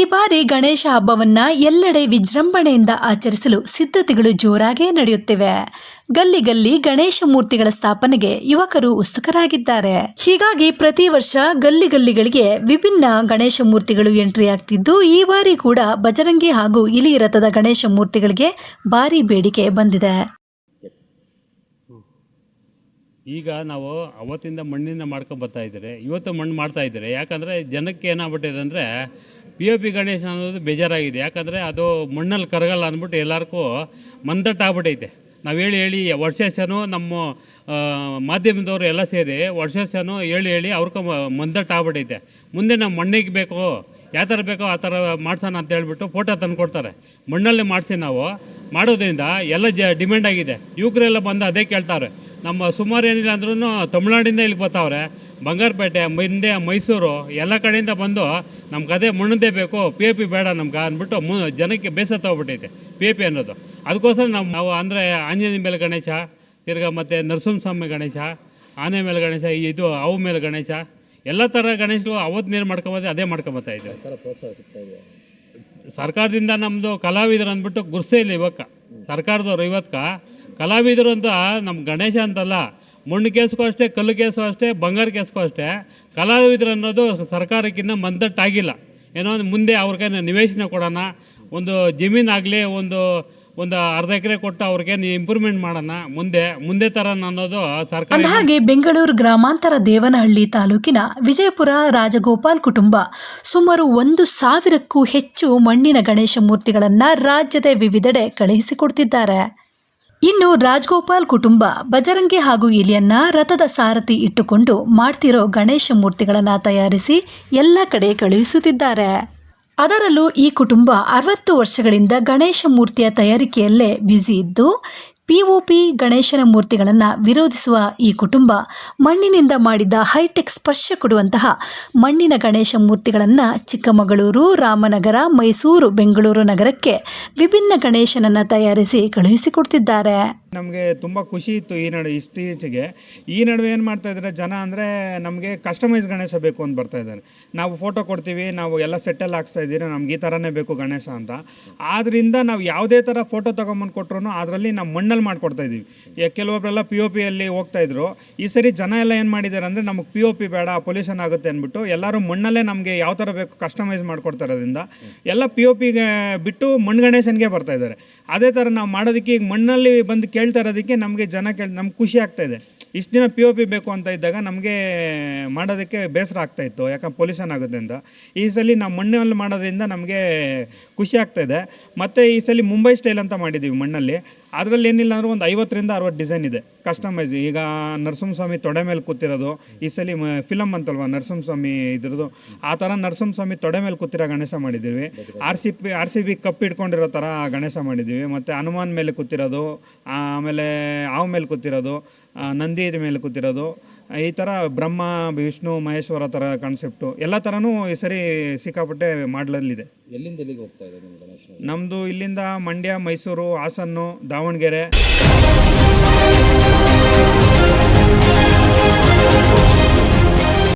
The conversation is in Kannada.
ಈ ಬಾರಿ ಗಣೇಶ ಹಬ್ಬವನ್ನ ಎಲ್ಲೆಡೆ ವಿಜೃಂಭಣೆಯಿಂದ ಆಚರಿಸಲು ಸಿದ್ಧತೆಗಳು ಜೋರಾಗೇ ನಡೆಯುತ್ತಿವೆ. ಗಲ್ಲಿ ಗಲ್ಲಿ ಗಣೇಶ ಮೂರ್ತಿಗಳ ಸ್ಥಾಪನೆಗೆ ಯುವಕರು ಉತ್ಸುಕರಾಗಿದ್ದಾರೆ. ಹೀಗಾಗಿ ಪ್ರತಿ ವರ್ಷ ಗಲ್ಲಿ ಗಲ್ಲಿಗಳಿಗೆ ವಿಭಿನ್ನ ಗಣೇಶ ಮೂರ್ತಿಗಳು ಎಂಟ್ರಿ ಆಗ್ತಿದ್ದು, ಈ ಬಾರಿ ಕೂಡ ಬಜರಂಗಿ ಹಾಗೂ ಇಲಿ ರಥದ ಗಣೇಶ ಮೂರ್ತಿಗಳಿಗೆ ಭಾರಿ ಬೇಡಿಕೆ ಬಂದಿದೆ. ಈಗ ನಾವು ಅವತ್ತಿಂದ ಮಣ್ಣಿನ ಮಾಡ್ಕೊಂಡು ಬರ್ತಾ ಇದ್ದಾರೆ ಇವತ್ತು ಮಣ್ಣು ಮಾಡ್ತಾ ಇದ್ದಾರೆ ಯಾಕಂದರೆ ಜನಕ್ಕೆ ಏನಾಗ್ಬಿಟ್ಟಿದೆ ಅಂದರೆ ಪಿ ಒ ಪಿ ಗಣೇಶ ಅನ್ನೋದು ಬೇಜಾರಾಗಿದೆ. ಯಾಕಂದರೆ ಅದು ಮಣ್ಣಲ್ಲಿ ಕರಗಲ್ಲ ಅಂದ್ಬಿಟ್ಟು ಎಲ್ಲರಿಗೂ ಮಂದಟ್ಟಾಗ್ಬಿಟ್ಟೈತೆ ನಾವು ಹೇಳಿ ಹೇಳಿ ವರ್ಷನು ನಮ್ಮ ಮಾಧ್ಯಮದವರು ಎಲ್ಲ ಸೇರಿ ವರ್ಷನು ಹೇಳಿ ಹೇಳಿ ಅವ್ರಿಗೆ ಮಂದಟ್ಟಾಗ್ಬಿಟ್ಟೈತೆ ಮುಂದೆ ನಾವು ಮಣ್ಣಿಗೆ ಬೇಕು, ಯಾವ ಥರ ಬೇಕೋ ಆ ಥರ ಮಾಡ್ಸೋಣ ಅಂತ ಹೇಳ್ಬಿಟ್ಟು ಫೋಟೋ ತಂದು ಕೊಡ್ತಾರೆ. ಮಣ್ಣಲ್ಲೇ ಮಾಡಿಸಿ ನಾವು. ಮಾಡೋದ್ರಿಂದ ಎಲ್ಲ ಜ, ಡಿಮ್ಯಾಂಡ್ ಆಗಿದೆ. ಯುವಕರೆಲ್ಲ ಬಂದು ಅದೇ ಕೇಳ್ತಾರೆ. ನಮ್ಮ ಸುಮಾರು ಏನಿಲ್ಲ ಅಂದ್ರೂ ತಮಿಳ್ನಾಡಿಂದ ಇಲ್ಲಿಗೆ ಬರ್ತಾವ್ರೆ. ಬಂಗಾರಪೇಟೆ ಹಿಂದೆ ಮೈಸೂರು ಎಲ್ಲ ಕಡೆಯಿಂದ ಬಂದು ನಮ್ಗೆ ಅದೇ ಮಣ್ಣದೇ ಬೇಕು ಪಿ ಎ ಪಿ ಬೇಡ ನಮ್ಗೆ ಅಂದ್ಬಿಟ್ಟು ಮು ಜನಕ್ಕೆ ಬೇಸರ ತೊಗೊಬಿಟ್ಟೈತೆ ಪಿ ಎ ಪಿ ಅನ್ನೋದು. ಅದಕ್ಕೋಸ್ಕರ ನಾವು ನಾವು ಅಂದರೆ ಆಂಜನೇಯ ಮೇಲೆ ಗಣೇಶ ತಿರ್ಗಾ ಮತ್ತು ನರಸಿಂಹಸ್ವಾಮಿ ಗಣೇಶ ಆನೆ ಮೇಲೆ ಗಣೇಶ ಇದು ಅವು ಮೇಲೆ ಗಣೇಶ ಎಲ್ಲ ಥರ ಗಣೇಶಗಳು ಅವತ್ತು ನೀರು ಮಾಡ್ಕೊಬೋದು ಅದೇ ಮಾಡ್ಕೊಬತ್ತಾ ಇದೆ ಸರ್ಕಾರದಿಂದ ನಮ್ಮದು ಕಲಾವಿದರು ಅಂದ್ಬಿಟ್ಟು ಗುರ್ಸೆ ಇಲ್ಲ ಇವಕ್ಕ ಸರ್ಕಾರದವ್ರು ಇವತ್ಕ. ಕಲಾವಿದರು ಅಂತ ನಮ್ಮ ಗಣೇಶ ಅಂತಲ್ಲ ಮಣ್ಣು ಕೇಸ್ಗೂ ಅಷ್ಟೇ, ಕಲ್ಲು ಕೇಸು ಅಷ್ಟೇ, ಬಂಗಾರ ಕೇಸ್ಗೂ ಅಷ್ಟೇ. ಕಲಾವಿದರು ಅನ್ನೋದು ಸರ್ಕಾರಕ್ಕಿನ್ನ ಮಂದಟ್ಟಾಗಿಲ್ಲ. ಏನೋ ಒಂದು ಮುಂದೆ ಅವ್ರಿಗೆ ನಿವೇಶನ ಕೊಡೋಣ, ಒಂದು ಜಮೀನಾಗಲಿ, ಒಂದು ಒಂದು ಅರ್ಧ ಎಕರೆ ಕೊಟ್ಟು ಅವ್ರಿಗೆ ಇಂಪ್ರೂವ್ಮೆಂಟ್ ಮಾಡೋಣ, ಮುಂದೆ ಮುಂದೆ ತರೋಣ ಅನ್ನೋದು ಸರ್ಕಾರ ಅಂದಹಾಗೆ ಬೆಂಗಳೂರು ಗ್ರಾಮಾಂತರ ದೇವನಹಳ್ಳಿ ತಾಲೂಕಿನ ವಿಜಯಪುರ ರಾಜಗೋಪಾಲ್ ಕುಟುಂಬ ಸುಮಾರು ಒಂದು ಸಾವಿರಕ್ಕೂ ಹೆಚ್ಚು ಮಣ್ಣಿನ ಗಣೇಶ ಮೂರ್ತಿಗಳನ್ನ ರಾಜ್ಯದ ವಿವಿಧೆಡೆ ಕಳುಹಿಸಿಕೊಡ್ತಿದ್ದಾರೆ. ಇನ್ನು ರಾಜಗೋಪಾಲ್ ಕುಟುಂಬ, ಬಜರಂಗಿ ಹಾಗೂ ಇಲಿಯನ್ನ ರಥದ ಸಾರಥಿ ಇಟ್ಟುಕೊಂಡು ಮಾಡ್ತಿರೋ ಗಣೇಶ ಮೂರ್ತಿಗಳನ್ನ ತಯಾರಿಸಿ ಎಲ್ಲ ಕಡೆ ಕಳುಹಿಸುತ್ತಿದ್ದಾರೆ. ಅದರಲ್ಲೂ ಈ ಕುಟುಂಬ ಅರವತ್ತು ವರ್ಷಗಳಿಂದ ಗಣೇಶ ಮೂರ್ತಿಯ ತಯಾರಿಕೆಯಲ್ಲೇ ಬ್ಯುಸಿ ಇದ್ದು ಪಿಒಪಿ ಗಣೇಶನ ಮೂರ್ತಿಗಳನ್ನು ವಿರೋಧಿಸುವ ಈ ಕುಟುಂಬ ಮಣ್ಣಿನಿಂದ ಮಾಡಿದ ಹೈಟೆಕ್ ಸ್ಪರ್ಶ ಕೊಡುವಂತಹ ಮಣ್ಣಿನ ಗಣೇಶ ಮೂರ್ತಿಗಳನ್ನು ಚಿಕ್ಕಮಗಳೂರು, ರಾಮನಗರ, ಮೈಸೂರು, ಬೆಂಗಳೂರು ನಗರಕ್ಕೆ ವಿಭಿನ್ನ ಗಣೇಶನನ್ನು ತಯಾರಿಸಿ ಕಳುಹಿಸಿಕೊಡ್ತಿದ್ದಾರೆ ನಮಗೆ ತುಂಬ ಖುಷಿ ಇತ್ತು ಈ ನಡುವೆ ಇತ್ತೀಚೆಗೆ. ಈ ನಡುವೆ ಏನು ಮಾಡ್ತಾ ಇದ್ದಾರೆ? ಜನ ಅಂದರೆ ನಮಗೆ ಕಸ್ಟಮೈಸ್ ಗಣೇಶ ಬೇಕು ಅಂತ ಬರ್ತಾ ಇದ್ದಾರೆ. ನಾವು ಫೋಟೋ ಕೊಡ್ತೀವಿ, ನಾವು ಎಲ್ಲ ಸೆಟ್ಟಲ್ಲಿ ಹಾಕ್ಸ್ತಾ ಇದ್ದೀರಿ, ನಮ್ಗೆ ಈ ಥರನೇ ಬೇಕು ಗಣೇಶ ಅಂತ. ಆದ್ದರಿಂದ ನಾವು ಯಾವುದೇ ಥರ ಫೋಟೋ ತೊಗೊಂಬಂದು ಕೊಟ್ಟರು ಅದರಲ್ಲಿ ನಾವು ಮಣ್ಣಲ್ಲಿ ಮಾಡಿಕೊಡ್ತಾ ಇದ್ದೀವಿ. ಕೆಲವೊಬ್ಬರೆಲ್ಲ ಪಿ ಒ ಪಿಯಲ್ಲಿ ಹೋಗ್ತಾ ಇದ್ರು. ಈ ಸರಿ ಜನ ಎಲ್ಲ ಏನು ಮಾಡಿದ್ದಾರೆ ಅಂದರೆ ನಮಗೆ ಪಿ ಒ ಪಿ ಬೇಡ ಪೊಲ್ಯೂಷನ್ ಆಗುತ್ತೆ ಅಂದ್ಬಿಟ್ಟು ಎಲ್ಲರೂ ಮಣ್ಣಲ್ಲೇ ನಮಗೆ ಯಾವ ಥರ ಬೇಕು ಕಸ್ಟಮೈಸ್ ಮಾಡ್ಕೊಡ್ತಾ ಇರೋದ್ರಿಂದ ಎಲ್ಲ ಪಿ ಒ ಪಿಗೆ ಬಿಟ್ಟು ಮಣ್ಣು ಗಣೇಶನಿಗೆ ಬರ್ತಾ ಇದ್ದಾರೆ. ಅದೇ ಥರ ನಾವು ಮಾಡೋದಕ್ಕೆ ಈಗ ಮಣ್ಣಲ್ಲಿ ಬಂದು ಕೇಳ್ತಾ ಇರೋದಕ್ಕೆ ನಮಗೆ ಜನ ಕೇಳಿ, ನಮ್ಗೆ ಖುಷಿ ಆಗ್ತಾ ಇದೆ. ಇಷ್ಟು ದಿನ ಪಿ ಒ ಪಿ ಬೇಕು ಅಂತ ಇದ್ದಾಗ ನಮಗೆ ಮಾಡೋದಕ್ಕೆ ಬೇಸರ ಆಗ್ತಾ ಇತ್ತು, ಯಾಕಂದ್ರೆ ಪೊಲ್ಯೂಷನ್ ಆಗೋದ್ರಿಂದ ಈ ಸಲ ನಾವು ಮಣ್ಣಲ್ಲಿ ಮಾಡೋದ್ರಿಂದ ನಮಗೆ ಖುಷಿ ಆಗ್ತಾ ಇದೆ. ಮತ್ತು ಈ ಸಲ ಮುಂಬೈ ಸ್ಟೈಲ್ ಅಂತ ಮಾಡಿದ್ದೀವಿ ಮಣ್ಣಲ್ಲಿ. ಅದರಲ್ಲಿ ಏನಿಲ್ಲ ಅಂದ್ರೆ ಒಂದು ಐವತ್ತರಿಂದ ಅರವತ್ತು ಡಿಸೈನ್ ಇದೆ. ಕಸ್ಟಮೈಸ್ ಈಗ ನರಸಿಂಹಸ್ವಾಮಿ ತೊಡೆ ಮೇಲೆ ಕೂತಿರೋದು, ಈ ಸಲ ಫಿಲಮ್ ಅಂತಲ್ವ ನರಸಿಂಹಸ್ವಾಮಿ ಇದ್ರದ್ದು? ಆ ಥರ ನರಸಿಂಹಸ್ವಾಮಿ ತೊಡೆ ಮೇಲೆ ಕೂತಿರೋ ಗಣೇಶ ಮಾಡಿದ್ದೀವಿ. R C P R C B cup ಇಟ್ಕೊಂಡಿರೋ ಥರ ಗಣೇಶ ಮಾಡಿದ್ದೀವಿ. ಮತ್ತು ಹನುಮಾನ್ ಮೇಲೆ ಕೂತಿರೋದು, ಆಮೇಲೆ ಹಾವು ಮೇಲೆ ಕೂತಿರೋದು ನಂದಿ ಮೇಲೆ ಕೂತಿರೋದು ಈ ಥರ ಬ್ರಹ್ಮ ವಿಷ್ಣು ಮಹೇಶ್ವರ ಥರ ಕಾನ್ಸೆಪ್ಟು ಎಲ್ಲ ಥರನೂ ಈ ಸರಿ ಸಿಕ್ಕಾಪಟ್ಟೆ ಮಾಡಲಲ್ಲಿದೆ. ಎಲ್ಲಿಂದ ಎಲ್ಲಿಗೆ ಹೋಗ್ತಾ ಇದೆ ನಿಮ್ಮ ಗಣೇಶ ನಮ್ಮದು ಇಲ್ಲಿಂದ ಮಂಡ್ಯ ಮೈಸೂರು ಹಾಸನ್ನು ದಾವಣಗೆರೆ.